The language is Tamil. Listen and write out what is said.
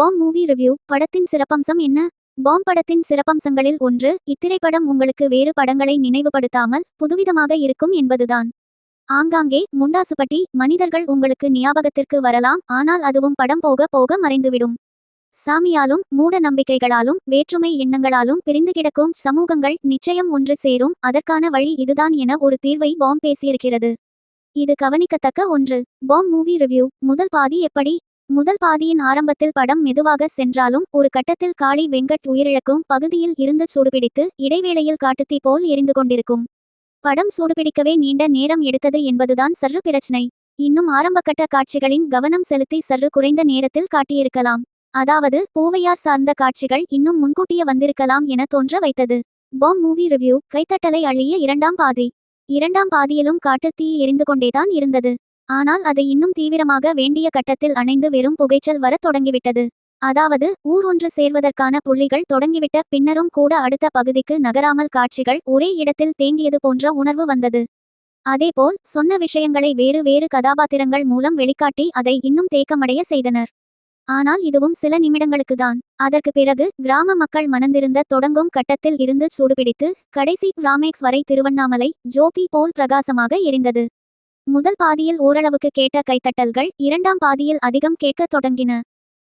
பாம் மூவி ரிவ்யூ படத்தின் சிறப்பம்சம் என்ன? பாம் படத்தின் சிறப்பம்சங்களில் ஒன்று இத்திரைப்படம் உங்களுக்கு வேறு படங்களை நினைவுபடுத்தாமல் புதுவிதமாக இருக்கும் என்பதுதான். ஆங்காங்கே முண்டாசுப்பட்டி மனிதர்கள் உங்களுக்கு ஞாபகத்திற்கு வரலாம் ஆனால் அதுவும் படம் போக போக மறைந்துவிடும். சாமியாலும் மூட நம்பிக்கைகளாலும் வேற்றுமை எண்ணங்களாலும் பிரிந்து கிடக்கும் சமூகங்கள் நிச்சயம் ஒன்று சேரும் அதற்கான வழி இதுதான் என ஒரு தீர்வை பாம் பேசியிருக்கிறது. இது கவனிக்கத்தக்க ஒன்று. பாம் மூவி ரிவ்யூ முதல் பாதி எப்படி? முதல் பாதியின் ஆரம்பத்தில் படம் மெதுவாக சென்றாலும் ஒரு கட்டத்தில் காளி வெங்கட் உயிரிழக்கும் பகுதியில் இருந்து சூடுபிடித்து இடைவேளையில் காட்டுத்தீ போல் எரிந்து கொண்டிருக்கும். படம் சூடுபிடிக்கவே நீண்ட நேரம் எடுத்தது என்பதுதான் சற்று பிரச்சனை. இன்னும் ஆரம்பகட்ட காட்சிகளின் கவனம் செலுத்தி சற்று குறைந்த நேரத்தில் காட்டியிருக்கலாம். அதாவது பூவையார் சார்ந்த காட்சிகள் இன்னும் முன்கூட்டிய வந்திருக்கலாம் என தோன்ற வைத்தது. பாம் மூவி ரிவ்யூ கைத்தட்டலை அழிய இரண்டாம் பாதி. இரண்டாம் பாதியிலும் காட்டுத் தீ எரிந்து கொண்டேதான் இருந்தது. ஆனால் அது இன்னும் தீவிரமாக வேண்டிய கட்டத்தில் அணைந்து வெறும் புகைச்சல் வரத் தொடங்கிவிட்டது. அதாவது ஊர் ஒன்று சேர்வதற்கான புள்ளிகள் தொடங்கிவிட்ட பின்னரும் கூட அடுத்த பகுதிக்கு நகராமல் காட்சிகள் ஒரே இடத்தில் தேங்கியது போன்ற உணர்வு வந்தது. அதேபோல் சொன்ன விஷயங்களை வேறு வேறு கதாபாத்திரங்கள் மூலம் வெளிக்காட்டி அதை இன்னும் தேக்கமடைய செய்தனர். ஆனால் இதுவும் சில நிமிடங்களுக்குதான் அதற்கு பிறகு கிராம மக்கள் மணந்திருந்த தொடங்கும் கட்டத்தில் இருந்து சூடுபிடித்து கடைசி ராமேக்ஸ் வரை திருவண்ணாமலை ஜோதி போல் பிரகாசமாக எரிந்தது. முதல் பாதியில் ஓரளவுக்கு கேட்ட கைத்தட்டல்கள் இரண்டாம் பாதியில் அதிகம் கேட்கத் தொடங்கின.